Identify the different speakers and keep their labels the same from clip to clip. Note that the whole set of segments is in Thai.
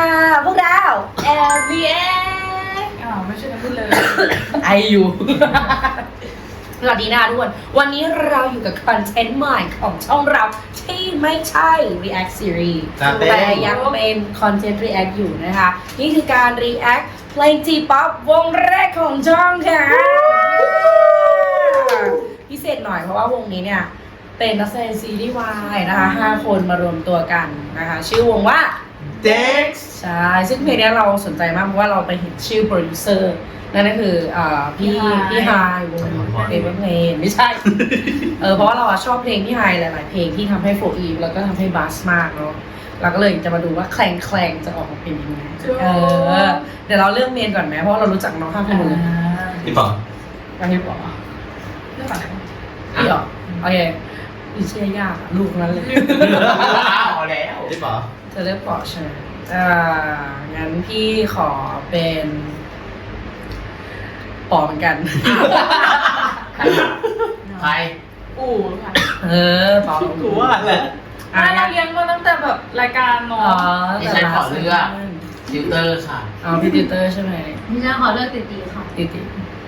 Speaker 1: ค่ะ พวกเรา
Speaker 2: L B A อ้าวไม่ใช่กันพูดเลย
Speaker 1: ไออยู่ สวัสดีนะคะทุกคน วันนี้เราอยู่กับคอนเทนต์ใหม่ของช่องเราที่ไม่ใช่ React Series
Speaker 3: จะเป็น
Speaker 1: แต่ยังเป็นคอนเทนต์ React อยู่นะคะ นี่คือการ React เพลง T-pop วงแรกของช่องค่ะ พิเศษหน่อยเพราะว่าวงนี้เนี่ย เป็นนักแสดงซีรีส์วายนะคะห้าคนมารวมตัวกันนะคะ ชื่อวงว่า
Speaker 3: เด็ก
Speaker 1: ใช่ซึ่งเพลงเนี้ยเราสนใจมากเพราะว่าเราไปเห็นชื่อโปรดิวเซอร์นั่นก็คืออ่าพี่
Speaker 2: พี่
Speaker 1: พี่
Speaker 2: ไฮ
Speaker 1: ไฮวงเอเวอร์เพลนไม่ใช่ เออเพราะว่าเราอะชอบเพลงพี่ไฮหลาย ๆ เพลงที่ทำให้โฟอีฟแล้วก็ทำให้บัสมากเนาะเราก็เลยจะมาดูว่าแคลงแคลงจะออกมาเป็นยังไงเออเดี๋ยวเราเลือกเมนก่อนไหมเพราะว่าเรารู้จักน้องข้างคนนึง
Speaker 3: พี่ป๋อง
Speaker 1: ไปให้บอกอะพี่หรอโอเคพี่เชื่อยากอะลูกนั้นเลย
Speaker 3: เอาแล้วพี่ป๋อ ง
Speaker 1: จะเลือกปอใช่ไหมอ่า งั้นพี่ขอเป็นปอเหมือนกัน
Speaker 3: ใคร
Speaker 2: อู่ค่ะ
Speaker 1: เออปอ
Speaker 3: กูว่าแหละ
Speaker 1: อะ
Speaker 2: ไม่เรา
Speaker 1: งั้น
Speaker 2: เลี้ยงมาตั้งแต่แบบรายการ
Speaker 1: อ๋
Speaker 2: เนาะ
Speaker 1: อ
Speaker 3: ไม่ใช่ขอเลือกติวเตอร์ค่ะ
Speaker 1: อ๋อพี่ติวเตอร์ใช่ไหม
Speaker 4: ดิฉันขอเลือกติดตีค่ะ
Speaker 1: ติติ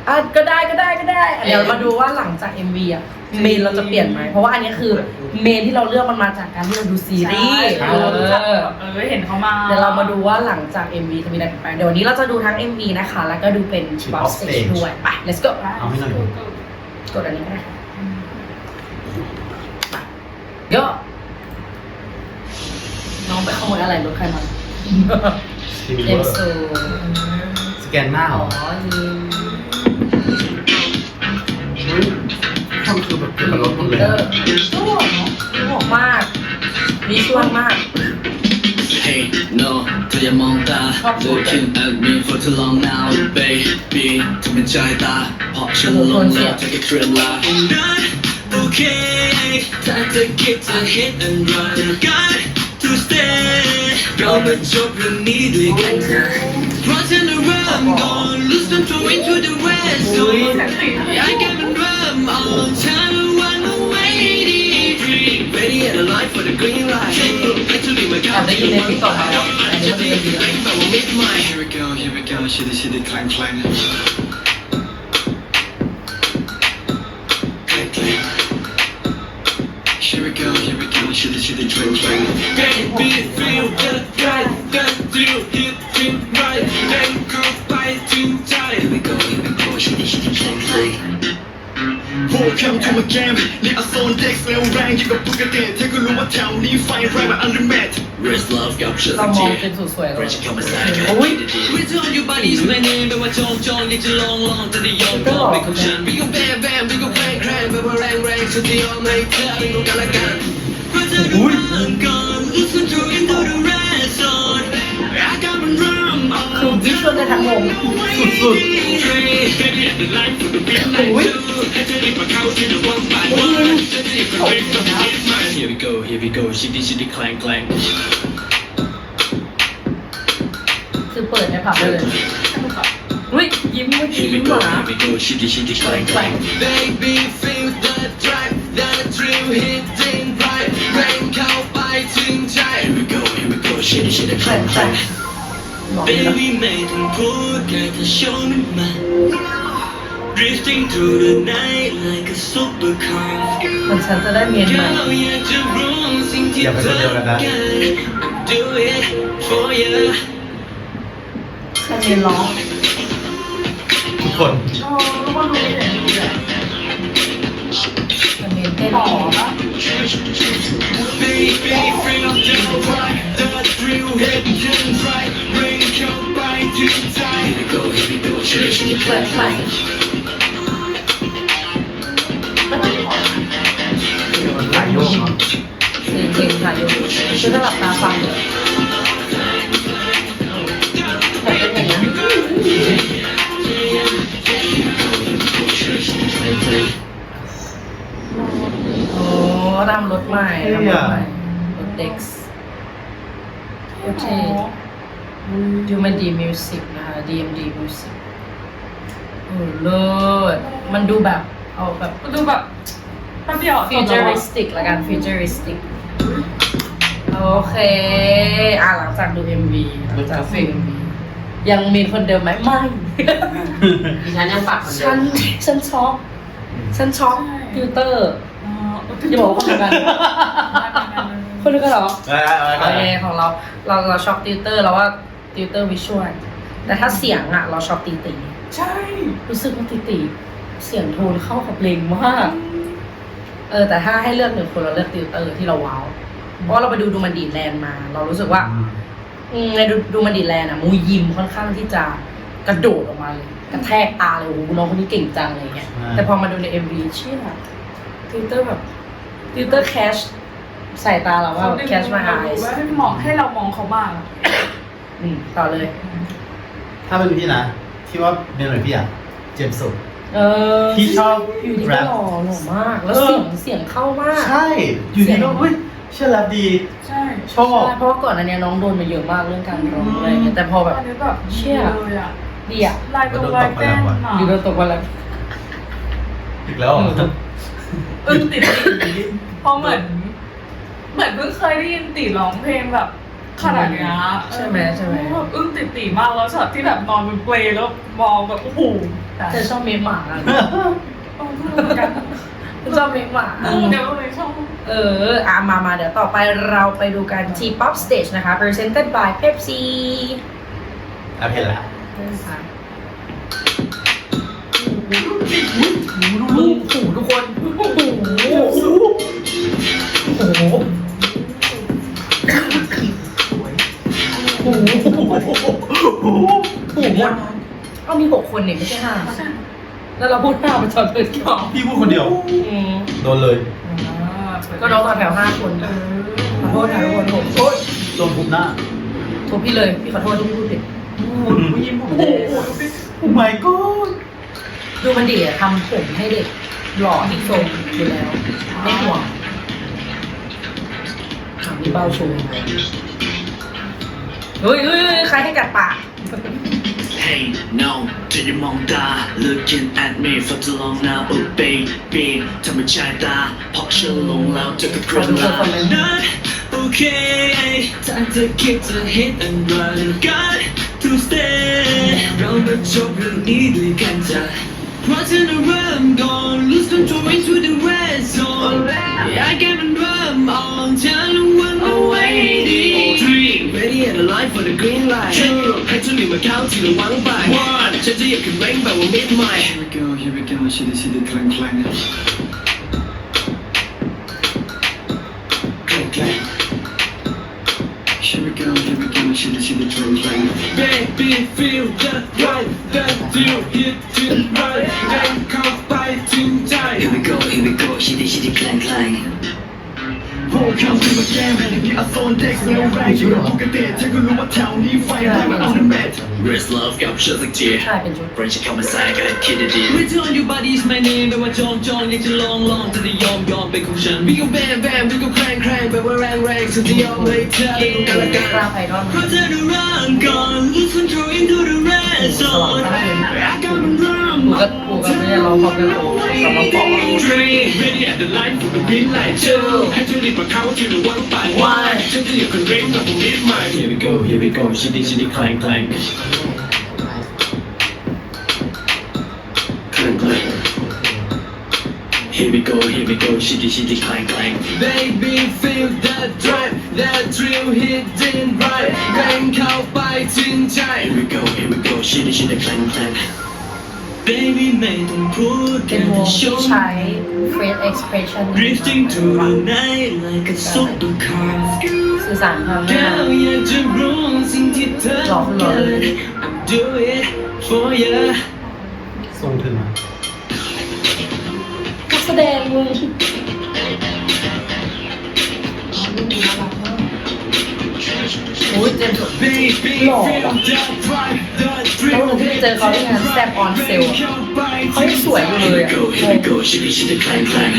Speaker 1: อะก็ได้ก็ได้ก็ได้เดี๋ยวมาดูว่าหลังจาก MV อะ เมนเราจะเปลี่ยนไหมเพราะว่าอันนี้คือเมนที่เราเลือกมันมาจากการที่เราดูซีรีส์
Speaker 2: ใช่
Speaker 1: เอ
Speaker 2: เรารู้จัก
Speaker 1: อ
Speaker 2: แบบเออเห็นเขามา
Speaker 1: เดี๋ยวเรามาดูว่าหลังจาก MV จะมีอะไรเปลี่ยนแปลงเดี๋ยววันนี้เราจะดูทั้ง MV นะคะ แล้วก็ดูเป็นบ็อกสเตจด้วยไป let's go
Speaker 3: เอาให้หน่อย
Speaker 1: กดอันนี้ก็ได้ค่ะไปเยอะน้องไปขโมยอะไรรถใครมา
Speaker 3: ทีวี
Speaker 1: เอ็
Speaker 3: เว
Speaker 1: ม
Speaker 3: อร์
Speaker 1: ซู
Speaker 3: สแกนหน้าเหร
Speaker 1: อ๋อ
Speaker 3: อ
Speaker 1: ยิง ชวลมาก
Speaker 5: Hey, no, เธออย่ามองตา Looking at me for too long now baby เธอเป็นใจตาเพราะฉันหลงแล้วเธอแค่เคลื่อนลาโอเคถ้าเธอคิดจะ hit and run got to stay เรามาจบเรื่องนี้ด้วยกันเถอะเพราะฉันเริ่มก่อน lose control into the west zone อยากใ for the green light actually my
Speaker 1: แอบได้ยินในติ๊กต็อกมาแล้วอันนี้มันเป็นดี
Speaker 5: Here we go, here we go, shitty shitty clang clang. Clang clang. Here we go, here we go, shitty shitty clang clang. Baby, feel the drive, the thrill, hit it right, then go fighting time. Here we go, here we go, shitty shitty clang clang.
Speaker 6: Welcome to my game นี่อโซนเด็กเร็วแรงยิ่งกว่าปกติเธอก็รู้ว่าแถวนี้ไฟแรงกว่าอันลิมิต
Speaker 5: Where's love กับฉัน
Speaker 1: เรา
Speaker 5: สัก
Speaker 1: มอง
Speaker 5: ที
Speaker 1: เป็นสุดสวยเลย
Speaker 5: Fresh เข้ามาใส่
Speaker 1: อุ้ย
Speaker 5: We told you bodies my name ไม่ว่าจองจองอยากจะลองลองจะได้ยอมลองเป็นของฉัน We go bam bam we go bang bang ไม่ว่าแรงแรงสุดที่ยอมให้เธอเป็นของกันและกันเพราะเธอดูเริ่มก่อน Lose control into the red ออก
Speaker 1: คือวิชวลได้ทั้งวง
Speaker 3: สุด
Speaker 1: อุ้ย
Speaker 5: Here we go here we go shitty shitty clang clang
Speaker 1: คือเปิดในผับได้เลยอุ้ยยิ้มเมื่อกี้
Speaker 5: Here we
Speaker 1: ยิ้ม
Speaker 5: go
Speaker 1: หวา
Speaker 5: here we go shitty shitty clang clang Baby feel the drive the thrill hitting right แรงเข้าไปถึงใจ Here we go here we go shitty shitty
Speaker 1: แต่
Speaker 5: clang
Speaker 1: แต่
Speaker 5: clang
Speaker 1: บอกเลยนะ
Speaker 5: Baby ไม่ต้องพูดแค่จะโชว์มันมา Drifting through the night like a supercar
Speaker 1: คนฉันจะได้เมียนใหม่
Speaker 5: Girl อยากจะรู้สิ่งที่เธอต้องการ Do it for you
Speaker 1: ใครเมียนร้อง
Speaker 3: ทุกคน
Speaker 2: โอ้แล้วก็ดูเห็นดีเลย
Speaker 1: ใครเมียนเต้น
Speaker 2: ต่อ
Speaker 1: อีก
Speaker 2: ปะ
Speaker 5: Baby feel the vibe The thrill hitting right Bring your body to time Here we go, here we go, chase the
Speaker 1: เปิดใหม่
Speaker 3: มันหลายโยกเนาะ
Speaker 1: คือเพลงค่ะโย คือถ้าหลับตาฟังเลยแต่เป็นอย่ รำรถใหม่รำรถใหม่รถเด็กซ์โอเคดูมันดีมิวสิกนะคะ DMD Music โอ้เลิศมันดูแบบเอาแบบ
Speaker 2: ดูแบบแป๊บเดียว
Speaker 1: ฟิวเจอริสติกละกันฟิวเจอริสติกโอโอเค อะหลังจากดู MV หลังจากฟัง MV ยังมีคนเดิมไหมไม่
Speaker 2: ดิฉันยังปักคนเดิ
Speaker 1: ฉัน
Speaker 2: ม
Speaker 1: ฉันช็อกฉันช็อกฟิลเตอร์ อย่าบอกว่าคนเดียวกันคนเดียวกันเหรอ
Speaker 3: เอาเอาเอา
Speaker 1: โอ
Speaker 3: เอา
Speaker 1: เคของเราเราเราช็อกติวเตอร์แล้วว่าติวเตอร์วิชวลแต่ถ้าเสียงอะเราช็อกตีตี
Speaker 2: ใช่
Speaker 1: รู้สึกว่าตีตีเสียงโทนเข้ากับเพลงมาก เออแต่ถ้าให้เลือกหนึ่งคนเราเลือกติวเตอร์ที่เราว้าวเพราะว่าเราไปดูดูมันดีแลนด์มา เรารู้สึกว่าอืมในดูดูมันดีแลนด์อะมูยิมค่อนข้างที่จะกระโดดออกมาเลยกระแทกตาเลยโอ้โหน้องคนนี้เก่งจังอะไรเงี้ยแต่พอมาดูในเอ็มวีเชื่อติวเตอร์แบบ ติวเตอร์แคชใส่ตาเราว่าแคชมาไอ
Speaker 2: ว่าให้มองให้เรามองเขาบ้างอะ
Speaker 1: อืมต่อเลย
Speaker 3: ถ้าเป็นพี่นะ ที่ว่าเป็นหน่อยพี่อะ เจมส์สุด
Speaker 1: เออ
Speaker 3: พี่ชอบ
Speaker 1: อยู่ดี
Speaker 3: แร
Speaker 1: ก็
Speaker 3: ป
Speaker 1: หล่อหล่อมาก แล้ว
Speaker 3: เออ
Speaker 1: เสียงเสียงเข้ามาก
Speaker 3: ใช่ อยู่ดีก็เฮ้ยเชื่อแรปดี
Speaker 2: ใช่
Speaker 3: ชอบ
Speaker 1: ใช่เพราะว่าก่อนอันเนี้ยน้องโดนมาเยอะมากเรื่องการร้องอะไรอย่างเงี้ยแต่พอแบบ
Speaker 2: อันนี้แบบ
Speaker 1: เชี่ย
Speaker 2: เลยอะ
Speaker 1: ดีอะ
Speaker 2: ลายตัวลายเต้นอะ
Speaker 1: อยู่โดนตกวันละ
Speaker 3: อีกแล้วเหร อ
Speaker 2: อึ้งติดติเพราะเหมือน เหมือนเพิ่งเคยได้ยินติร้องเพลงแบบขนาดเนี้ย
Speaker 1: ใช่ไหมใช่ไหม
Speaker 2: แบบอึ้งติดติมากแล้วช็อตที่แบบนอนบนเปลแล้วมองแบบโอ้โห
Speaker 1: เธอชอบเมมหมาอะ
Speaker 2: เออเหมือนกัน
Speaker 1: เธอชอบเมมหมา
Speaker 2: เออเดี๋ยวก็เลยชอบ
Speaker 1: เอออะมามาเดี๋ยวต่อไปเราไปดูกัน T-pop stage นะคะ presented by Pepsi
Speaker 3: อะเห็นแล้ว
Speaker 1: ลูกหูทุกคนโอ้โหโอ้โหโอ้โหหูหมดเอามีหกคนเนี่ยไม่ใช่ห้าแล้วเราพูดห้าเป็นตอนเปิดกล่อง
Speaker 3: พี่พูดคนเดียว
Speaker 1: อืม
Speaker 3: โดนเลย
Speaker 1: ก็น้องมาแถวห้าคนขอโทษนะทุกคนผมโทษ
Speaker 3: โดนทุบหน้า
Speaker 1: ทุกพี่เลยพี่ขอโทษที่พี่พูดผิด
Speaker 3: ผู้ยิ้มผมแดงโอ้ my god
Speaker 1: ดูมันดีอะทำผมให้เด็กหล่อที่ทรงอยู่แล้ว ไม่ห่วงถามพี่เบ้าโชว์เฮ้ยเฮ้ยเฮ้ยใครให้กัดปาก
Speaker 5: Hey no เธออย่ามองตา Looking at me for too long now oh baby ทำไมใช่ตาเพราะฉันหลงแล้วเธอก็กระลา Not okay ถ้าเธอคิดจะ hit and run Got to stay เรามาจบเรื่องนี้ด้วยกันจ้ะ เพราะฉันเริ่มก่อน Lose control into the red zone อยากให้มันเริ่มออกฉันวันเอาไว้ให้ดี Three ready and alive for the green light Two ให้ฉันมีมาเข้าที่ระวังไป One ฉันจะอยากขึ้นเร่งแบบว่า midnight Here we go here we go ชิลิชิลิค Baby, feel the right, that you hit to right, then come by to. Here we go, here we go, shitty, shitty, clang, clang.
Speaker 6: พวกเขาคือมาแก้มมีอาโซนเด็กเร็วแรงอยู่กับปกติเธอก็รู้ว่าแถวนี้ไฟแรงเหมือนอัลติเมท
Speaker 5: Where's love กับเชือกสักที
Speaker 1: ใช่เป็นชุด
Speaker 5: Friendship เข้ามาแทรกกันคิดดีๆ Return your body's my name แปลว่าจองจองอยากจะลองลองจะได้ยอมยอมเป็นของฉัน We go bam bam we go clang clang แปลว่าแรงแรงฉันจะยอมให้เธอเป็นกันละกัน
Speaker 1: กล้าไพดอน
Speaker 5: เพราะเธอได้รันก่อน Lose control into the red zone อาการมันเริ่ ม
Speaker 1: กูก็กูก็ไม่ได้ร้องพร้อมกันกูแต่ร้องพร้อม
Speaker 5: Three ready at the line for the green light Two ให้เธอรีบมาเข้าที่ระวังไป One ฉันจะอยากขึ้นเร่งแบบผมนิดใหม่ Here we go here we go shitty shitty clang clang clang clang Here we go, here we go, shitty shitty clang clang. Baby, feel that drive, that thrill hitting right. แรงเข้าไปถึงใจ Here we go, here we go, shitty shitty clang clang.
Speaker 1: เป็
Speaker 5: แค่
Speaker 1: นวง
Speaker 5: ช
Speaker 1: ที่
Speaker 5: ม
Speaker 1: ใช้ face expression
Speaker 5: Drifting through the night like a supercar.
Speaker 1: สื่อสารทางห
Speaker 5: แค่
Speaker 1: น้า
Speaker 5: อยากจะรู้สิ่งที่เธอ
Speaker 1: หลอกหลอน
Speaker 5: เกิด I'm do it for you
Speaker 3: ส่งถึงมา
Speaker 1: นักแสดงมึงโ อ้ยเจมส์
Speaker 5: Baby
Speaker 1: หล่อ
Speaker 5: feel
Speaker 1: ว่ะ
Speaker 5: that drive that
Speaker 1: แล้ว
Speaker 5: thrill
Speaker 1: วันที่ไปเจอเขาที่งานแซบออนเซลเขายังสวยอยู่เลย
Speaker 5: Here
Speaker 1: อ่ะ
Speaker 5: we go, here we go, shitty shitty clang clang.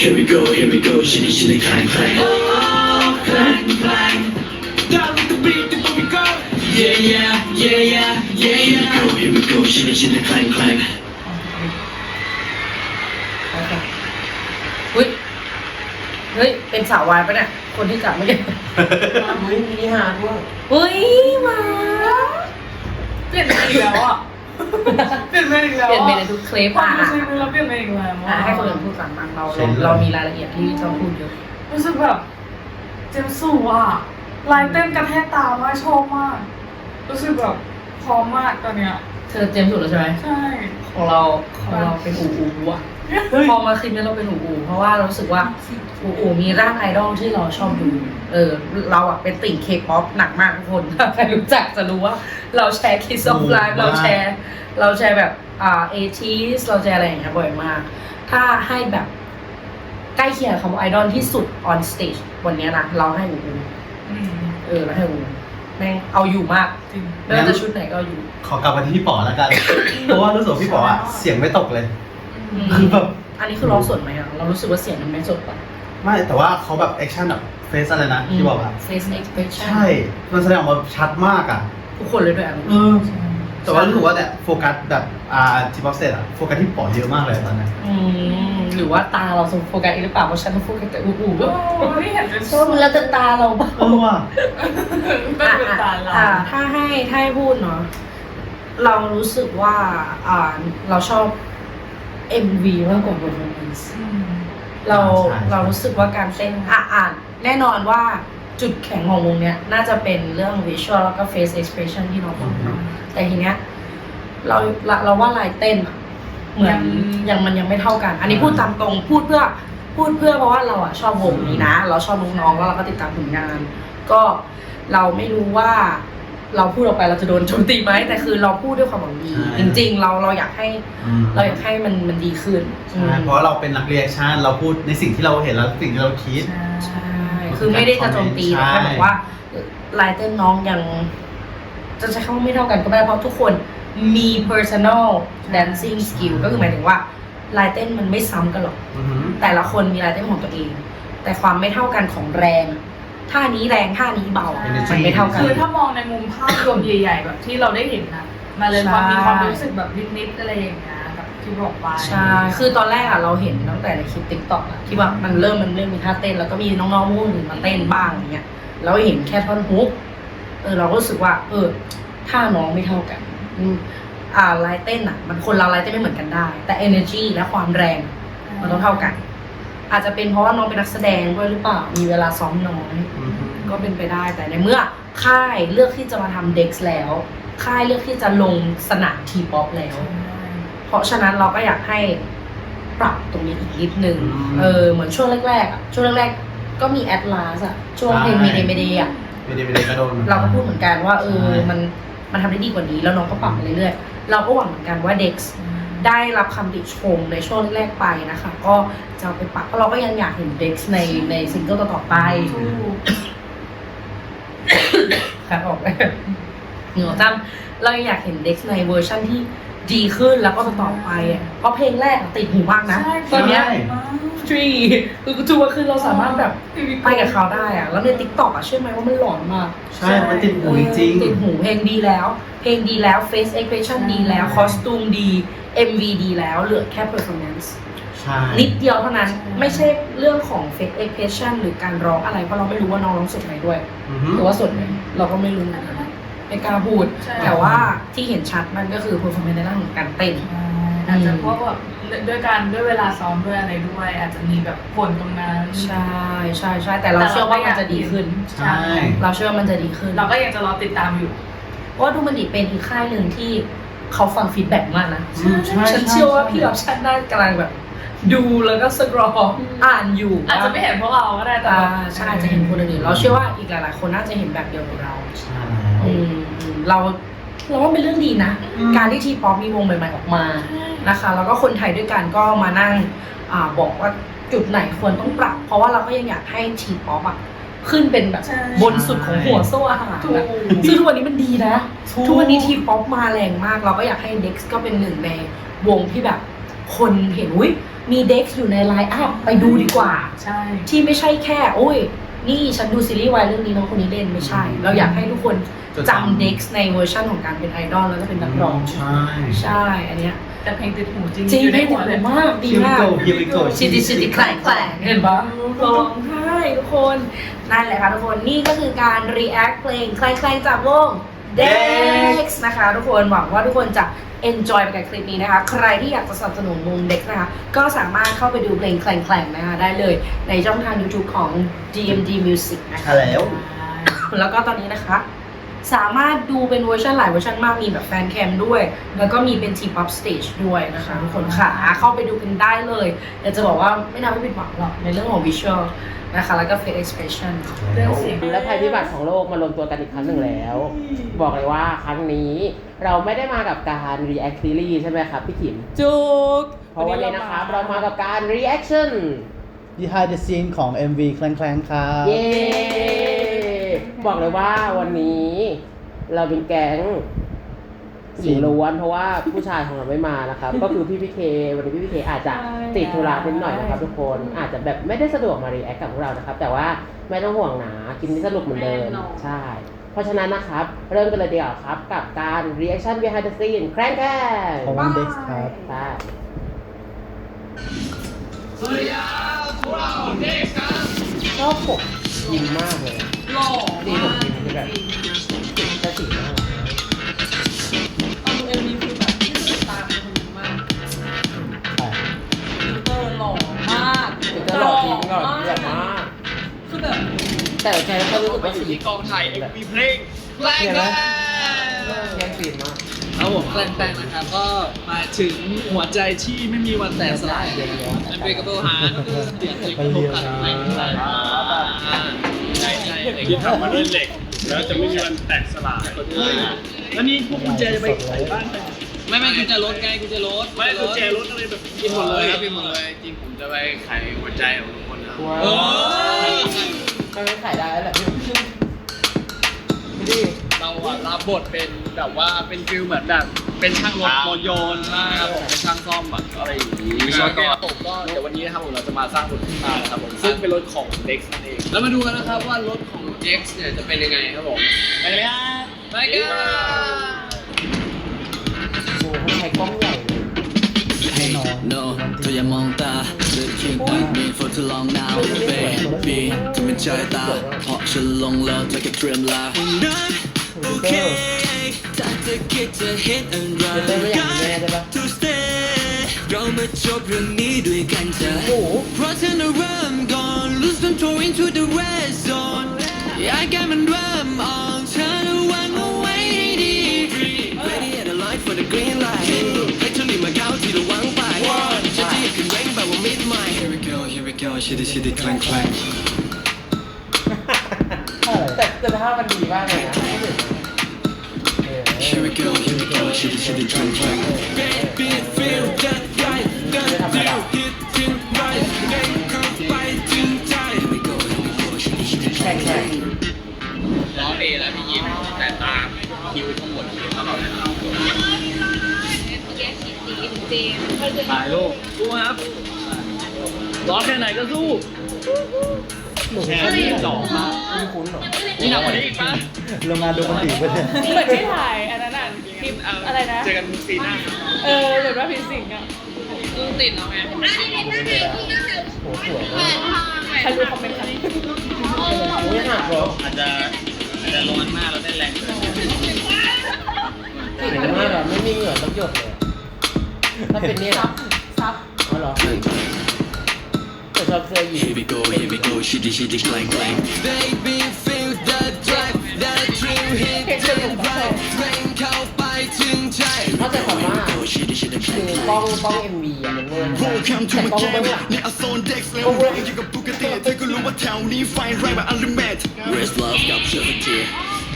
Speaker 5: Here we go, here we go, shitty shitty clang clang. Oh, clang clang. Down with the beat, the we go. Yeah, yeah, yeah, yeah, yeah, yeah. Here we go, here we go, shitty shitty clang clang.
Speaker 1: เฮ้ย เป็นสาววายปะเนี่ย คนที่จับไม่ได้
Speaker 3: เฮ้ยมินิฮาร์ดด้วย
Speaker 1: เฮ้ยมา
Speaker 2: เปลี่ยนไปอีกแล้วอะ เปลี่ยนไปอีกแล้ว
Speaker 1: เปลี่ยนไป
Speaker 2: อะ
Speaker 1: ในทุกคลิป
Speaker 2: พอ
Speaker 1: อะ
Speaker 2: ดูซีรีส์แล้วเปลี่ยนไปอีกแล้ว
Speaker 1: อะ
Speaker 2: อะ
Speaker 1: ให้คนอื่นพูดก่อนบ้างเรา
Speaker 3: เช่นเลย
Speaker 1: เรามีรายละเอียดที่ต้องพูดเยอะ
Speaker 2: รู้สึกแบบเจมส์สูอะลายเต้นกระแทกตามากชอบมาก รู้สึกแบบพร้อมมากตอนเนี้ย
Speaker 1: เธอเจมส์สุดแล้วใช่ไหม
Speaker 2: ใช่
Speaker 1: ของเราของเราเป็นอูอูอะ พอมาคลิปนี้เราเป็นอูอูเพราะว่าเรารู้สึกว่าอูอูมีร่างไอดอลที่เราชอบดู เออ เราอะเป็นติ่งเคป๊อปหนักมากทุกคนถ้าใครรู้จักจะรู้ว่า เราแชร์คิสออฟไลฟ์เราแชร์ เราแชร์แบบอ่าเอทีสเราแชร์อะไรอย่างเงี้ยบ่อยมาก ถ้าให้แบบใกล้เคียงกับคำว่าไอดอลที่สุด on stage วันเนี้ยนะเราให้อูอู
Speaker 2: อืม
Speaker 1: เออเราให้อูอูแม่งเอาอยู่มาก
Speaker 2: จริง
Speaker 1: ไม่ว่าจะชุดไหนก็เอาอยู่
Speaker 3: ขอกลับมาที่พี่ป๋อแล้วกัน เพราะว่ารู้สึกว่าพี่ป๋ออะเสียงไม่ตกเลย
Speaker 1: อืม
Speaker 3: คือแบบ
Speaker 1: อันนี้คือร้องสดไหมอะเรารู้สึกว่าเสียงมันไม่สดป่ะ
Speaker 3: ไม่แต่ว่าเขาแบบแอคชั่นแบบเฟซอะไรนะที่บอกอะ
Speaker 1: face expression
Speaker 3: ใช่ มันแสดงออกมาชัดมากอะ
Speaker 1: ทุกคนเลยด้วยอะ
Speaker 3: เออ แต่ว่ารู้สึกว่าแต่โฟกัสแบบอ่าทีป๊อปเซตอะโฟกัสที่ป๋อเยอะมากเลยตอนนั้น
Speaker 1: อืมหรือว่าตาเราสมโฟกัสเองหรือเปล่าเพราะฉันต้องโฟกัสแต่อูอูก็
Speaker 2: โอ้นี่เห็นเป็น
Speaker 1: ชอบมันแล้วจะตาเราบ้า
Speaker 3: เออว่ะ
Speaker 2: เป็นเป็นตาลา
Speaker 1: อะถ้าให้ถ้าให้พูดเนาะเรารู้สึกว่าอ่าเราชอบ MV มากกว่า performance
Speaker 2: อืม
Speaker 1: เรา
Speaker 3: ใช่
Speaker 1: เรารู้สึกว่าการเต้นอะอ่านแน่นอนว่าจุดแข็งของวงเนี้ยน่าจะเป็นเรื่อง visual แล้วก็ face expression ที่น้องบอกเนาะแต่ทีเนี้ยเราเราเราว่าลายเต้นอะเหมือนยังมันยังไม่เท่ากัน อันนี้พูดตามตรงพูดเพื่อพูดเพื่อเพราะว่าเราอะชอบวงนี้นะ เราชอบน้องๆแล้วเราก็ติดตามผลงาน ก็เราไม่รู้ว่า เราพูดออกไปเราจะโดนโจมตีไหมแต่คือเราพูดด้วยความหวังดีจริง ๆ เราเราอยากให้
Speaker 3: อืม
Speaker 1: เราอยากให้มันมันดีขึ้น
Speaker 3: ใช่เพราะว่าเราเป็นนักเรียกชันเราพูดในสิ่งที่เราเห็นแล้วสิ่งที่เราคิด
Speaker 1: ใช่คือไม่ได้จะโจมตี
Speaker 3: ใช่
Speaker 1: แต่แค่บอกว่าลายเต้นน้องยัง จะใช้คำว่าไม่เท่ากันก็ไม่ได้เพราะทุกคนมี personal dancing skill ก็คือหมายถึงว่าลายเต้นมันไม่ซ้ำกันหรอก
Speaker 3: อือหือ
Speaker 1: แต่ละคนมีลายเต้นของตัวเอง แต่ความไม่เท่ากันของแรง ท่านี้แรงท่านี้เบา
Speaker 2: ใช่
Speaker 1: มันไม่เท่ากัน
Speaker 2: คือถ้ามองในมุมภาพรวมใหญ่ ๆ แบบที่เราได้เห็นนะมาเลย
Speaker 1: ใช่
Speaker 2: ความมีความรู้สึกแบบนิดๆอะไรอย่างเงี้ยแบบที่บอกไป
Speaker 1: ใช่ คือตอนแรกอะเราเห็นตั้งแต่ในคลิปติ๊กต็อกอะที่ว่ามันเริ่มมันเริ่มมีท่าเต้น แล้วก็มีน้องๆพวกอื่นมาเต้นบ้างอย่างเงี้ยเราเห็นแค่ท่อนฮุกเออเราก็รู้สึกว่า เออท่าน้องไม่เท่ากันอืมอ่าลายเต้นอะมันคนเราลายเต้นไม่เหมือนกันได้ แต่ energy และความแรงมันต้องเท่ากัน อาจจะเป็นเพราะว่าน้องเป็นนักแสดงด้วยหรือเปล่า มีเวลาซ้อมน้อย
Speaker 3: อือหือ
Speaker 1: ก็เป็นไปได้แต่ในเมื่อค่ายเลือกที่จะมาทำเด็กแล้ว ค่ายเลือกที่จะลงสนามทีป๊อปแล้ว เพราะฉะนั้นเราก็อยากให้ปรับตรงนี้อีกนิดนึง
Speaker 3: อืม
Speaker 1: เออเหมือนช่วงแรกๆอะช่วงแรกๆก็มีแอดลาสอะช่วงเพลง
Speaker 3: ใช่
Speaker 1: เมเดเมเดอะ
Speaker 3: ไม่ได้ไม่ได้กระโดนหมือนน
Speaker 1: เราก็พูดเหมือนกันว่าเออ
Speaker 3: ใช่
Speaker 1: มันมันทำได้ดีกว่านี้แล้วน้องก็ปรับมาเรื่อยๆเราก็หวังเหมือนกันว่าเด็ก ได้รับคำติชมในช่วงแรกๆไปนะคะ ก็จะเอาไปปรับเพราะเราก็ยังอยากเห็นเด็กในในซิงเกิลต่อๆไป
Speaker 2: ถูก
Speaker 1: ครับออกเหนือตั้มเราอยากเห็นเด็กในเวอร์ชั่นที่ดีขึ้นแล้วก็ต่อๆไปอะเพราะเพลงแรกอะติดหูมากนะ
Speaker 2: ใช่
Speaker 1: ตอนเนี้ย
Speaker 3: ใช่
Speaker 1: ทรีคือจูว่าคือเราสามารถแบบไปกับเขาได้อะแล้วในติ๊กต็อกอะเชื่อไหมว่ามันหลอนมาก
Speaker 3: ใช่ มันติดหูจริง
Speaker 1: ติดหูเพลงดีแล้ว เพลงดีแล้ว face expression ดีแล้ว คอสตูมดี MV ดีแล้วเหลือแค่ performance
Speaker 3: ใช่
Speaker 1: นิดเดียวเท่านั้นไม่ใช่เรื่องของ face expression หรือการร้องอะไรเพราะเราไม่รู้ว่าน้องร้องสดไหมด้วย
Speaker 3: อือหือ
Speaker 1: หรือว่าสดไหมเราก็ไม่รู้นะไม่กล้าพูด
Speaker 2: ใช่
Speaker 1: แต่ว่าที่เห็นชัดมันก็คือ performance ในด้านของการเต้น
Speaker 2: อาจจะเพราะแบบด้วยการด้วยเวลาซ้อมด้วยอะไรด้วย อาจจะมีแบบผลตรงนั้น
Speaker 1: ใช่ใช่ใช่แต่เราเชื่อว่ามันจะดีขึ้น
Speaker 3: ใช่
Speaker 1: เราเชื่อว่ามันจะดีขึ้น
Speaker 2: เราก็ยังจะรอติดตามอยู่
Speaker 1: เพราะว่าดูมันดีเป็นอีกค่ายหนึ่งที่ เขาฟังฟีดแบ็กมากนะ
Speaker 3: อืมใช่
Speaker 1: ฉัน
Speaker 3: ใช่
Speaker 1: เชื่อว่า
Speaker 3: ใช่
Speaker 1: พี่ออปชั่นน่ากำลังแบบ ดูแล้วก็สกรออ่านอยู่
Speaker 2: อาจจะไม่เห็นพวกเราก็ได้แต่
Speaker 1: อ่า
Speaker 2: แบบ
Speaker 1: ใช่อาจจะเห็นคนอื่นๆเราเชื่อว่าอีกหลายๆคนน่าจะเห็นแบบเดียวกับเรา
Speaker 3: ใช่แล้ว
Speaker 1: อืมอืมเราเราว่าเป็นเรื่องดีนะ
Speaker 3: อืม
Speaker 1: การที่ทีป๊อปมีวงใหม่ๆออกมานะคะ แล้วก็คนไทยด้วยกันก็มานั่งอ่าบอกว่าจุดไหนควรต้องปรับ เพราะว่าเราก็ยังอยากให้ทีป๊อปอะ ขึ้นเป็นแบบ
Speaker 2: ใช่
Speaker 1: บนสุดของหัวโซ่อาหาร
Speaker 2: ถูก
Speaker 1: อะซึ่งทุกวันนี้มันดีนะ
Speaker 3: ถูก
Speaker 1: ทุกวันนี้ทีป๊อปมาแรงมาก เราก็อยากให้เด็กก็เป็นหนึ่งในวงที่แบบ คนเห็นอุ้ยมีเด็กอยู่ในไลน์อัพไปดูดีกว่า
Speaker 2: ใช่
Speaker 1: ที่ไม่ใช่แค่ โอ้ย นี่ฉันดูซีรีส์วายเรื่องนี้น้องคนนี้เล่นไม่ใช่ เราอยากให้ทุกคน
Speaker 3: จดจำ
Speaker 1: จำเด็กในเวอร์ชันของการเป็นไอดอลแล้วก็เป็นนักร้อง
Speaker 3: ใช่
Speaker 1: ใช่ อันเนี้ย
Speaker 2: แต่เพลงติดหูจริง
Speaker 1: จริง
Speaker 2: อยู่
Speaker 1: เพ
Speaker 2: ใน
Speaker 1: ลง
Speaker 2: หัวเลย
Speaker 1: มากดี
Speaker 3: Here we
Speaker 1: มาก
Speaker 3: go Here we go
Speaker 1: ชิติชิติแคลงแคลงเห็นปะร้องไห้ทุกคน นั่นแหละค่ะทุกคน นี่ก็คือการ react เพลงแคลงแคลงจากวง Dex นะคะ ทุกคน หวังว่าทุกคนจะ enjoy ไปกับคลิปนี้นะคะ ใครที่อยากจะสนับสนุนวง Dex นะคะ ก็สามารถเข้าไปดูเพลงแคลงแคลงนะคะได้เลย ในช่องทาง YouTube ของ DMD Music นะคะ
Speaker 3: ใช่แล้ว
Speaker 1: แล้วก็ตอนนี้นะคะ สามารถดูเป็นเวอร์ชันหลายเวอร์ชันมากมีแบบแฟนแคมด้วย แล้วก็มีเป็นทีป๊อปสเตจด้วยนะคะทุกคนค่ะเข้าไปดูกันได้เลยอยากจะบอกว่าไม่ทำให้ผิดหวังหรอกในเรื่องของวิชวลนะคะแล้วก็ face expression
Speaker 2: เรื่องเสียง
Speaker 4: และภัยพิบัติของโลกมารวมตัวกันอีกครั้งหนึ่งแล้ว บอกเลยว่าครั้งนี้เราไม่ได้มากับการ react series ใช่ไหมครับพี่ขิม
Speaker 2: จุก
Speaker 4: เพราะวันนี้นะครับเรามากับการ reaction
Speaker 3: Behind the scene ของ MV แคลงแคลงครับ
Speaker 4: เย้ บอกเลยว่าวันนี้เราเป็นแก๊งหญิงล้วนเพราะว่าผู้ชายของเราไม่มานะครับ ก็คือพี่พีเควันนี้พี่พีเคอาจจะติดธุระนิดหน่อยนะครับ ทุกคนอาจจะแบบไม่ได้สะดวกมา react กับพวกเรานะครับ แต่ว่าไม่ต้องห่วงนะคลิปนี้สนุกเหมือนเดิมใช่ เพราะฉะนั้นนะครับ เริ่มกันเลยดีกว่าครับกับการ reaction behind the scene แครงแครง
Speaker 3: ของวง Dex ครับ
Speaker 4: ใช่ชอบปกยิ้มมากเลย
Speaker 2: หล่อ
Speaker 4: ดีผมยิ้มคือแบบจะสีมาก
Speaker 2: เอาดูเอ็มวีคือแบบที่สุดตามเป็นคนมากฟิลเตอร์หล่อมาก
Speaker 4: ถึงจะหล่อจริงหล่อจริงแบบมาก
Speaker 2: คือแบบ
Speaker 4: แต่แค่ก็รู้สึกว่าสี
Speaker 6: ที่กองถ่าย MV เพลงแรง
Speaker 3: เนี่ยนะ
Speaker 4: แย่งสีมาก
Speaker 7: ครับผมแกล้งแกล้งนะครับก็มาถึงหัวใจที่ไม่มีวันแตกสลาย
Speaker 4: เย็นๆ
Speaker 7: มันเป็นกระเบื้อหาก็คือเสียงที่พบกันใหม่ใช่ใช่ใช่
Speaker 6: ที่ทำมาด้วยเหล็ก แล้วจะไม่มีวันแตกสลายแล้วนี่พวกกุญแจจะไปไหนบ้าน
Speaker 7: ไม่ไม่กูจะลดไงกูจะลด
Speaker 6: ไม่กุญแจรถอะไรแบบกินหมดเลย
Speaker 7: กินหมดเลยจริงผมจะไปขายหัวใจของทุกคนนะโอ้
Speaker 4: ยไม่ขายได้แล้วแหละพี่ดี
Speaker 7: เราอะรับบทเป็นแบบว่าเป็นฟิลเหมือนแบบเป็นช่างรถโมโยนใช่ครับผมเป็นช่างซ่อมแบบอะไรอย่างนี้แล้วก็ผมก็เดี๋ยววันนี้นะครับผมเราจะมาสร้างรถขึ้นมานะครับผมซึ่งเป็นรถของ Dex นั่นเองแล้วมาดูกันนะครับว่ารถของ Dex เนี่ยจะเป็นยังไงครับผมไปเลยครับไปกัน
Speaker 4: โอ้โหใช้กล้องใหญ่เลย
Speaker 3: แน่นอน
Speaker 5: No เธออย่ามองตา Looking at me for too long now baby เธอเป็นชายตาเพราะฉันลงแล้วเธอแค่เตรียมลานั้นโอ เคถ้าเธอคิดจะ hit and
Speaker 4: จะ
Speaker 5: run
Speaker 4: เต้นไม่อย่างนี้แม่ได้ปะ
Speaker 5: to stay เรามาจบเรื่องนี้ด้วยกันเถอะ
Speaker 4: โอ้โห
Speaker 5: เพราะเธอน่ะเริ่มก่อน lose control into the red zone อยากให้มันเริ่มออกเธอระวังเอาไว้ให้ดี Ready at the light for the green light ให้เธอรีบมาเข้าที่ระวังไปฉันจะอยากขึ้นเร่งแบบว่า mid mind Here we go here we go ชิดชิดคลังคลัง
Speaker 4: แต่แต่ภาพมันดีมากเลยนะ
Speaker 5: here we go ชิดชิดคลังคลัง Baby feel that right that feel hit in right เร่งเข้าไปถึงใจ Here we go here we go ชิดชิดค
Speaker 4: แข่
Speaker 5: ลั
Speaker 4: ง
Speaker 5: ง
Speaker 4: แข่ง
Speaker 7: ล้อเอแล้วพี่ยิ้มแต่ตาคิ้วทั้งหมดเลยตลอดเลย
Speaker 6: ถ่ายรูปสู้ครับร้อนแค่ไหนก็สู้แค่นี้ดอกมาก
Speaker 4: คุ้นๆหรอ
Speaker 6: นี่หนักกว่านี้อีกปะ
Speaker 3: โรงงานโดมันติไปเลย
Speaker 2: เหมือนที่ถ่ายอัน นั้นอะคลิปอะไรนะ
Speaker 6: เจอกันปีหน้า
Speaker 2: เออเหมือนว่าผีสิงอะ
Speaker 7: ติดแล้วไง
Speaker 4: โอ้โหสวยมาก
Speaker 2: ใครรู้คอมเมนต์คะ
Speaker 4: โอ้ยหักเหรอ
Speaker 7: อาจจะอาจจะร้อนมากแล้วได้แรงเลย
Speaker 4: เก่งมากอะไม่มีเหงื่อสักหยดเลยถ้าเป็นเนี่ย
Speaker 2: ซับซับ
Speaker 4: อ๋อเหรอแต่ชอบเสื้อยีน
Speaker 5: Here we go, here we go, shitty shitty clang clang. Baby, feel that drive, that thrill hit
Speaker 2: เพ
Speaker 5: เข้าใจ
Speaker 4: คำว่า
Speaker 5: Go shitty shitty
Speaker 4: คื
Speaker 5: clang
Speaker 4: อกล้อง
Speaker 5: clang.
Speaker 4: กล้องเอ็มวีอะมันเวอร์นะ
Speaker 6: Welcome to
Speaker 4: แต่
Speaker 6: my
Speaker 4: กล้องเบื้อง
Speaker 6: game
Speaker 4: หลัง
Speaker 6: ในอโซนเด็กซ์แล้วแรงอยู่กับปกติเธอก็รู้ว่าแถวนี้ไฟแรงแบบอันลิมิต
Speaker 5: Where's love กับเชื่อเธอ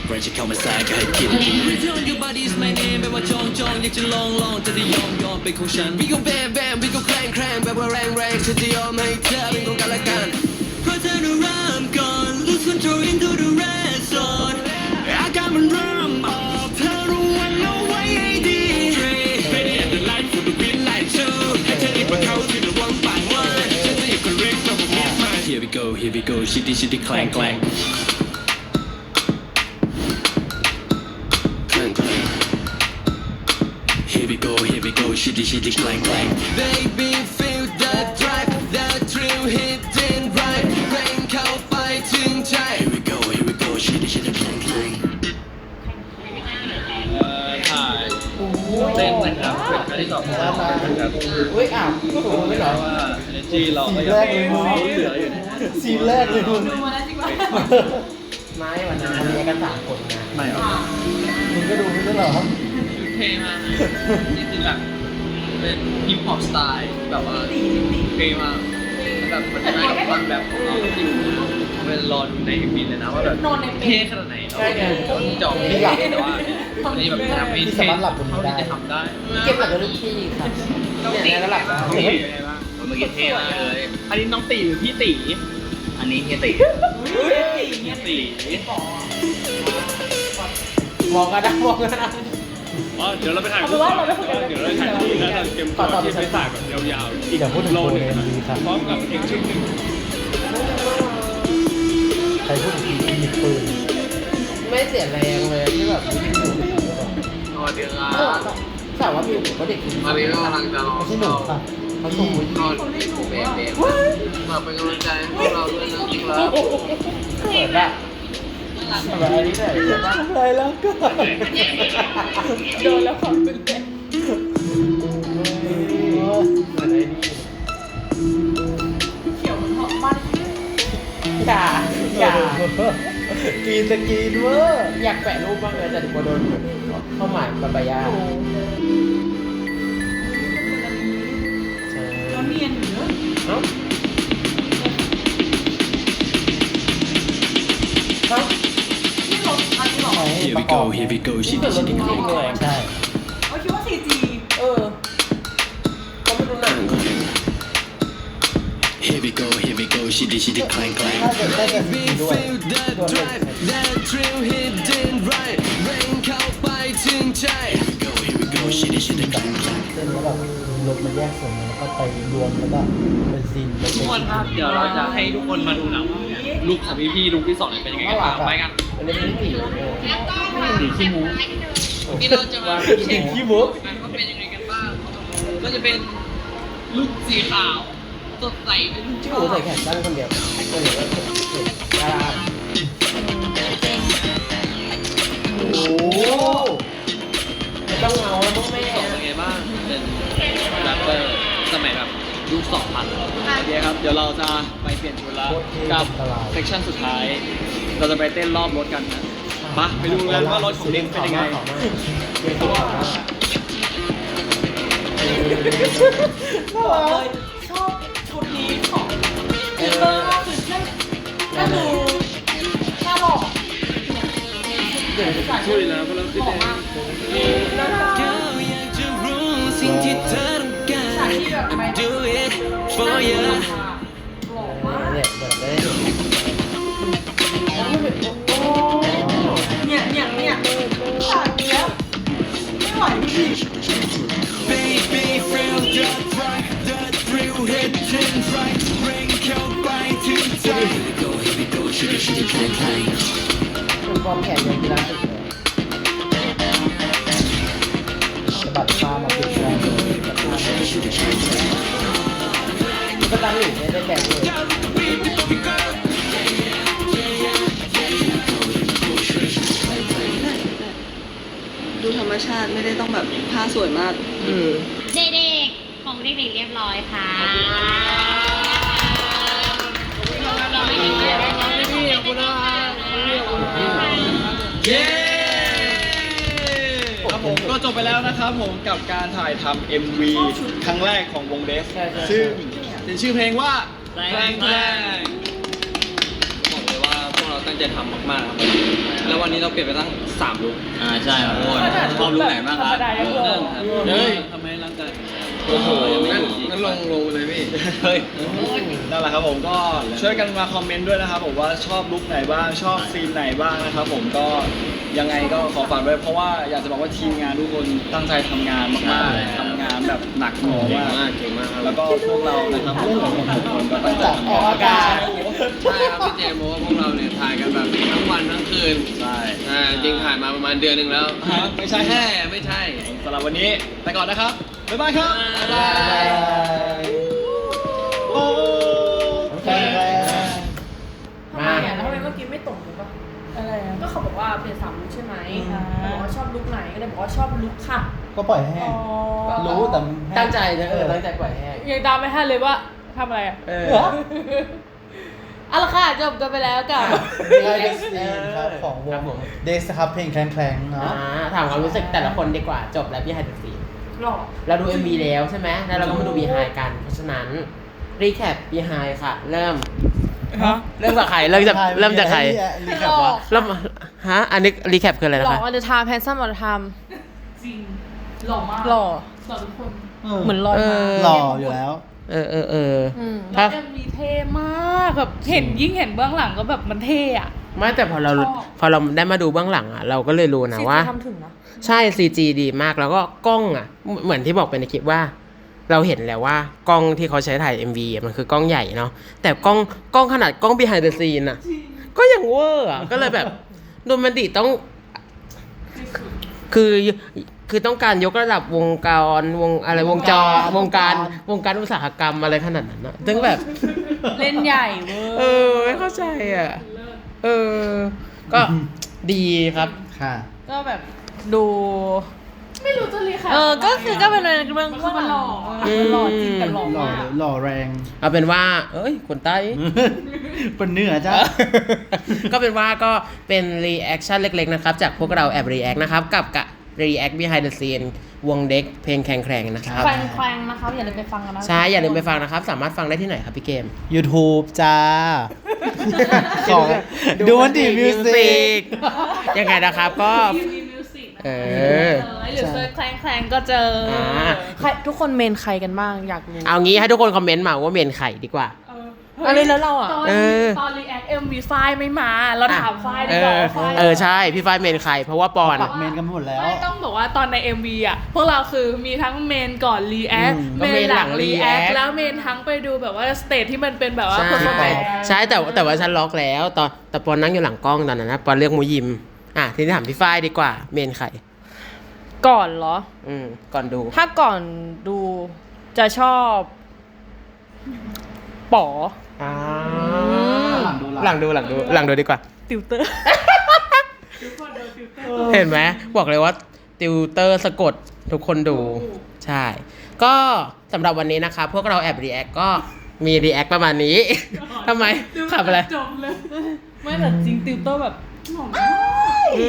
Speaker 5: ใครจะเข้ามาแทรกก็ให้คิด Return your body is my name แปลว่าจองจองอยากจะลองลองจะได้ยอมยอมเป็นของฉัน We go bam bam we go clang clang แบบว่าแรงแรงฉันจะยอมให้เธอเป็นของกันและกันเพราะเธอน่ะเริ่มก่อน lose control into the red zone
Speaker 6: อาการมันเริ่มออก
Speaker 5: shitty shitty clang clang clang clang Here we go here we go shitty shitty clang clang Baby feel the drive the thrill hitting right เพลงเข้าไปถึงใจ Here we go here we go shitty shitty clang clang
Speaker 6: เอ่อถ่ายเต้นนะครับเป็นครั้งที่สองของเรานะครับ
Speaker 4: เฮ้ยอ้าวถูกไม่เหรอ
Speaker 6: ว่า energy เราก็
Speaker 3: สี
Speaker 6: ยัง
Speaker 3: แรกเลยมึง
Speaker 6: เห ลืออยู่เนี่ย
Speaker 3: สีแรกเลยมึง
Speaker 2: ดูมาแล้วจริงป่ะ
Speaker 4: ไม่วันนั้นทำเอกสารคนงาน
Speaker 6: ไม่หรอก
Speaker 3: มึงก็ดูไม่ใช่เหรอ
Speaker 6: ชุดเท่มากนะนี่คือแบบเป็นฮิปฮอปสไตล์ที่แบบว่าเท่มากแบบมันได้กับความแบบของเราที่เป็นรอดูในเอ็มวีเลยนะว่าแบบ
Speaker 2: นอนในเปร
Speaker 6: เท่
Speaker 2: ย์
Speaker 6: ขนาดไหนเนาะต้องจองไม่ได้แต่ว่าวันนี้แบบทำให้เท่เท่าที่จะทำได้
Speaker 4: เก็บหลักกับลูกพี่ครับเนี่ยแล้วหลัก
Speaker 6: เท่ยังไงบ้างเมื่อกี้เท่มากเลย อันนี้น้องตีหรือพี่ตี อันนี้เฮียตีเฮียตี
Speaker 4: มองกันนะมองกันนะ
Speaker 6: อ๋อเดี๋ยวเราไปถ่ายรูปเดี๋ยวเราถ่ายรูปแล้วเราเตรียมตัวที่ไปถ่ายแบบยาวๆอีก
Speaker 3: อย่าพูดถึง
Speaker 6: โล
Speaker 3: คน
Speaker 6: นึง
Speaker 3: เลยดีครับ
Speaker 6: พร้อมกับเพลงชื่อหนึ่ง
Speaker 3: ใครพูดถึงผีหยิบปืน
Speaker 4: ไม่เสียแรงเลยที่แบบ
Speaker 7: สวัสดีครั
Speaker 4: เออบสาวว่าพี่ผมก็เด็กจริง
Speaker 7: วันนี้ก็กำลังจะลอง
Speaker 3: ไม่ใช่หนูป่ะ
Speaker 4: เขาชมวิ
Speaker 7: นอนเบรเบรมาเป็นกำลังใจให้พวกเราด้วยนะครับ
Speaker 4: เขินอะทำไมอันนี้หน่อยเขินปะ
Speaker 3: อะไรแล้วก็
Speaker 2: โดนแล้วความตื่นเต้น
Speaker 4: เหมือนไอ้นี่
Speaker 2: เขียวเหมือนหอมมัน
Speaker 4: อย่าอย่า
Speaker 3: กีนสกีนเวอร์
Speaker 4: อยากแปะรูปบ้างเลยแต่กลัวโดนเข้าหมายบาบายา
Speaker 2: เอ้า
Speaker 4: เอ้า
Speaker 2: นี่เราอันนี้หรอ
Speaker 5: Here we go here we go shitty
Speaker 4: เกิดรถจ
Speaker 5: shitty
Speaker 4: ริง
Speaker 5: clang
Speaker 4: เลย
Speaker 3: ใช่
Speaker 2: เราคิดว่า 4G
Speaker 4: เออเขาไม่ดูหนัง
Speaker 5: Here we go here we go shitty shitty clang clang
Speaker 3: น่าจะได้แต่สกีด้วย
Speaker 5: Feel the
Speaker 3: โดนเด็ก
Speaker 5: drive the thrill hitting right เร่งเข้าไปถึงใจ Here we go here we go shitty shitty clang clang
Speaker 3: เส้นแล้วแบบรถมันแยกส่วนแล้วก็ไปรวมแล้วก็เป็นซีนแล้ว
Speaker 6: ทุกคนครับเดี๋ยวเราจะให้ทุกคนมาดูหนังลุคของพี่พี่ลุคที่สองเนี่ยเป็นยังไงกันบ้างไปกัน
Speaker 4: อันนี้เป็นผีเออ
Speaker 3: สีขี้มู
Speaker 6: ที่เราจะมาเช็ค
Speaker 3: ขี้มุก
Speaker 6: กันว่าเป็นยังไงกันบ้างก็จะเป็นลุคสีขาวสดใสเป็นลุค
Speaker 4: ชื่อ
Speaker 6: อ
Speaker 4: หนูใส่แขนสั้นคนเดียวเออดาราโอ้ ต้องเงาแล้วพวกแม่
Speaker 6: สองเป็นไงบ้าง เป็นแรปเปอร์สมัยแบบยุคสองพันโอเคครับ เดี๋ยวเราจะไปเปลี่ยนชุดแล้วกับเซสชั่นสุดท้าย เราจะไปเต้นรอบรถกันนะมาไปดูกันว่ารถของเด็กเป็นยังไง
Speaker 2: บอกเลยชอบชุดนี้ของฟิลเตอร์มากคือแค่แค่ดูแค่หลอก
Speaker 6: ช่วยนะพวกเราขึ้น
Speaker 2: หล่อ
Speaker 6: เลย
Speaker 2: มากน่ารัก
Speaker 5: อยากจะรู้สิ่งที่เธอต้องการ
Speaker 2: ฉากที่แบบไป
Speaker 5: Do it for
Speaker 2: ห
Speaker 5: you
Speaker 2: ล่อมาก
Speaker 4: เนี่ยแบบนี้
Speaker 2: เนี่ยเนี่ยเนี่ยฉากเนี้ยไม่ไหวจริง
Speaker 5: Baby feel the drive the thrill hitting right เร่งเข้าไปถึงใจ Here we go here we go shitty shitty clang clang
Speaker 4: คุณฟอร์มแขนยังกีฬาสุดเลย ไม่ได้แข่งเลย
Speaker 8: ดูธรรมชาติไม่ได้ต้องแบบผ้าสวยมาก
Speaker 4: อืม
Speaker 9: เด็กๆของเด็กๆเรียบร้อยค่ะ
Speaker 7: เย้ครับผมก็จบไปแล้วนะครับผมกับการถ่ายทำ MV ครั้งแรกของวงเดส
Speaker 4: ใช่ใช่
Speaker 7: ซึ่ง เป็นชื่อเพลงว่า
Speaker 6: แรงแรงบอกเลยว่าพวกเราตั้งใจทำมากๆครับ แล้ววันนี้เราเปลี่ยนไปตั้งสามลุคอ่าใช่ครับทุกคนชอบลุคไหนบ้างครับเฮ้ยทำไมร่างกายโอ้โหยังไม่หยุดอีก
Speaker 7: งั้นลงลงเลยพี่เฮ้ยนั่นแหละครับผมก็ช่วยกันมาคอมเมนต์ด้วยนะครับผมว่าชอบลุคไหนบ้างชอบซีนไหนบ้างนะครับผมก็ ยังไงก็ขอฝากไว้เพราะว่าอยากจะบอกว่าทีมงานทุกคนตั้งใจทำงานมากๆทำงานแบบหนักหน่วงมาก
Speaker 6: เก่งมากครับ
Speaker 7: แล้วก็พวกเรานะครับผมทุกคนก็ตั้งใจทำ
Speaker 3: ออก
Speaker 7: งาน
Speaker 3: อากาศ
Speaker 6: ใช่ครับพี่เจมส์บอกว่าพวกเราเนี่ยถ่ายกันแบบทั้งวันทั้งคืน
Speaker 7: ใช่
Speaker 6: อ่าจริงถ่ายมาประมาณเดือนหนึ่งแล้ว
Speaker 7: ฮะไม่ใช่
Speaker 6: แค่ไม่ใช่
Speaker 7: สำหรับวันนี้ไปก่อนนะครับบ๊ายบายครับ บ๊ายบาย
Speaker 2: เขาบอกว่าเปลี่ยนสามลุคใช่ไหมบอกว่าชอบลุคไหนก็เลยบอกว่าชอบลุคค่ะ
Speaker 3: ก็ปล่อยแห้งรู้แต่มันแห้
Speaker 4: ตั้งใจนะเออตั้งใจปล่อยแห้ง
Speaker 2: ยังตามไม่ทันเลยว่าทำอะไรอะ
Speaker 4: เออ
Speaker 2: เอาละค่ะจบกันไปแล้วกับ
Speaker 3: เดสซีนครับของว
Speaker 4: ครั
Speaker 3: ง
Speaker 4: บผม
Speaker 3: เดสครับเพลงแคลงแคลงๆ
Speaker 4: อ่า
Speaker 3: เนาะ
Speaker 4: ถามความรู้สึกแต่ละคนดีกว่าจบแล้วพี่ไฮเดอร์ซีน
Speaker 2: หล่อ
Speaker 4: เราดู MV แล้วใช่ไหมแล้วเราก็มาดู Behind กัน เพราะฉะนั้นรีแคป Behind ค่ะ เริ่ม เริ่มจากใครเริ่มจากเริ่มจากใคร
Speaker 3: รีแคปว่า
Speaker 4: เริ่ม ฮะ อันนี้รีแคปคืออะไร
Speaker 10: ห
Speaker 4: นะ
Speaker 10: ล่อ
Speaker 4: คะ
Speaker 10: อันเดอร์ไทม์แฮนซัมอันเดอร์ไทม์
Speaker 2: จริง หล่อมาก
Speaker 10: หล่อ
Speaker 2: หล่อทุกคน
Speaker 10: เหมือนลอย
Speaker 4: เอ
Speaker 10: มา
Speaker 4: อ
Speaker 3: หล่ออยู่แล้ว
Speaker 4: เออเออเออ
Speaker 10: อืม
Speaker 4: ถ้า
Speaker 2: เอ็มวีเท่มากแบบเห็นยิ่งเห็นเบื้องหลังก็แบบมันเท่อะ
Speaker 4: ไม่แต่พอเรา
Speaker 2: ชอบ
Speaker 4: พอเราได้มาดูเบื้องหลังอะ เราก็เลยรู้นะว่า
Speaker 10: ซีจีทำถึงนะ
Speaker 4: ใช่ CG ดีมากแล้วก็กล้องอะเหมือนที่บอกไปในคลิปว่า เราเห็นแล้วว่ากล้องที่เขาใช้ถ่าย MV อะมันคือกล้องใหญ่เนาะแต่กล้องกล้องขนาดกล้อง behind the scene อะ ก็ยังเวอร์อะก็เลยแบบ โดมันดิต้อง คือคือต้องการยกระดับวงการวงอะไรวงจรวงการวงการอุตสาหกรรมอะไรขนาดนั้นนะซึ่งแบบ
Speaker 2: เล่นใหญ่เวอร์
Speaker 4: เออ ไม่เข้าใจอะ เออ ก็ ดีครับ
Speaker 3: ค่ะ
Speaker 2: ก็แบบดู ไม่รู้จะเรียกใคร
Speaker 10: เออ ก็คือก็เป็นเรื่องเรื่อง
Speaker 2: คือมันหล่อ
Speaker 4: อื
Speaker 2: มัน
Speaker 4: ม
Speaker 2: หล่อจริงแต่หล่อ
Speaker 3: หล่อ
Speaker 2: มาก
Speaker 3: หล่อแรง
Speaker 4: เอาเป็นว่า เอ้ย คนใต้
Speaker 3: เป็นเนื้อจ้า
Speaker 4: ก็เป็นว่าก็เป็นรีแอคชั่นเล็กๆนะครับ จากพวกเราแอบรีแอคนะครับกับกับรีแอค behind the scene วงเด็กเพลงแข่งแข่งๆนะครับ
Speaker 10: แควงแควงนะครับอย่าลืมไปฟังกันนะ
Speaker 4: ใช่อย่าลืมไปฟังนะครับ สามารถฟังได้ที่ไหนครับพี่เกม
Speaker 3: YouTube จ้า ของดูมันดีมิวสิก
Speaker 4: ยังไงนะครับก็
Speaker 2: ยูนิมิวสิก
Speaker 4: เอ
Speaker 2: เอ
Speaker 4: อ
Speaker 2: อ หรือเซิร์ชแคลงแคลงก็เจออ
Speaker 4: อ่า
Speaker 10: ใครทุกคนเมนใครกันบ้างอยากรู้
Speaker 4: เอางี้ให้ทุกคนคอมเมนต์มาว่าเมนไข่ดีกว่า
Speaker 10: อะไรแล้วเราอะ
Speaker 2: ตอน
Speaker 4: เออ
Speaker 2: ตอนรีแอคเอ็มวีไฟล์ไม่มาเราถามไฟล์
Speaker 4: เอ
Speaker 2: ดีกว่า
Speaker 4: อ
Speaker 2: ว่าไฟล์
Speaker 4: เออใช่พี่ฝ้ายเมนไข่เพราะว่าปอน
Speaker 3: ปักเมนกันหมดแล้ว
Speaker 2: ไม่ต้องบอกว่าตอนใน MV อะ พวกเราคือมีทั้งเมนก่อนรีแอค
Speaker 3: อืม
Speaker 4: ก็เมนหลัง react
Speaker 2: แล้วเมนทั้งไปดูแบบว่าสเตจที่มันเป็นแบบว่า
Speaker 4: ใช่
Speaker 2: เพอร์ฟอร์แมน
Speaker 4: ใช่แต่แต่ว่าฉันล็อกแล้ว ตอนแต่ปอนนั่งอยู่หลังกล้องตอนนั้นนะปอนเรียกมูยิม อะทีนี้ถามพี่ฝ้ายดีกว่า เมนไข่
Speaker 10: ก่อนเหรอ
Speaker 4: อืม ก่อนดู
Speaker 10: ถ้าก่อนดูจะชอบ ป๋อ
Speaker 4: อ่า
Speaker 3: หลังดูหลัง
Speaker 4: หลังดูหลังดูหลังดูดีกว่า
Speaker 10: ติวเตอร์
Speaker 4: เห็นไหมบอกเลยว่าติวเตอร์สะกดทุกคนดู ใช่ ก็สำหรับวันนี้นะคะ พวกเราแอบรีแอคก็มีรีแอคประมาณนี้ ทำไมขับอะไร
Speaker 2: จบเลย ไม่แต่จริงติวเตอร์แบบหล่อมาก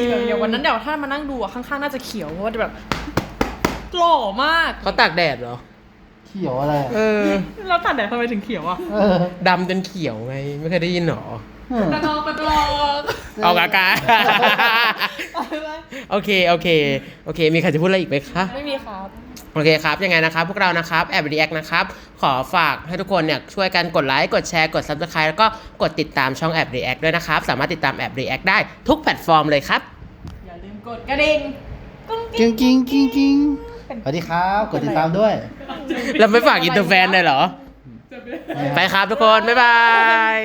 Speaker 10: แบบอย่างวันนั้นเดี๋ยวถ้ามานั่งดูอะข้างๆน่าจะเขียวเพราะว่าแบบหล่อมาก
Speaker 4: เขาตากแดดเหรอ
Speaker 3: เขียวอะไรอะ
Speaker 4: เออ
Speaker 2: แล้วตัดแดดทำไมถึงเขียวอะ
Speaker 3: เออ
Speaker 4: ดำจนเขียวไง ไม่เคยได้ยินหรอ
Speaker 2: ตะกอกตะกอก
Speaker 4: ออกอากาศโอเค โอเค โอเค มีใครจะพูดอะไรอีกไหมคะ
Speaker 10: ไม่มีครับ
Speaker 4: โอเคครับ ยังไงนะครับพวกเรานะครับแอบรีแอคนะครับ ขอฝากให้ทุกคนเนี่ยช่วยกันกดไลค์ กดแชร์ กด Subscribe แล้วก็กดติดตามช่องแอบรีแอคด้วยนะครับ สามารถติดตามแอบรีแอคได้ทุกแพลตฟอร์มเลยครับ
Speaker 2: อย่าลืมกดกระดิ่ง
Speaker 3: กิ้งกิ้งกิ้งกิ้งสวัสดีครับ กดติดตามด้วย
Speaker 4: แล้วไม่ฝากอินเตอร์แฟนเลยเหรอ ไปครับทุกคน บ๊ายบาย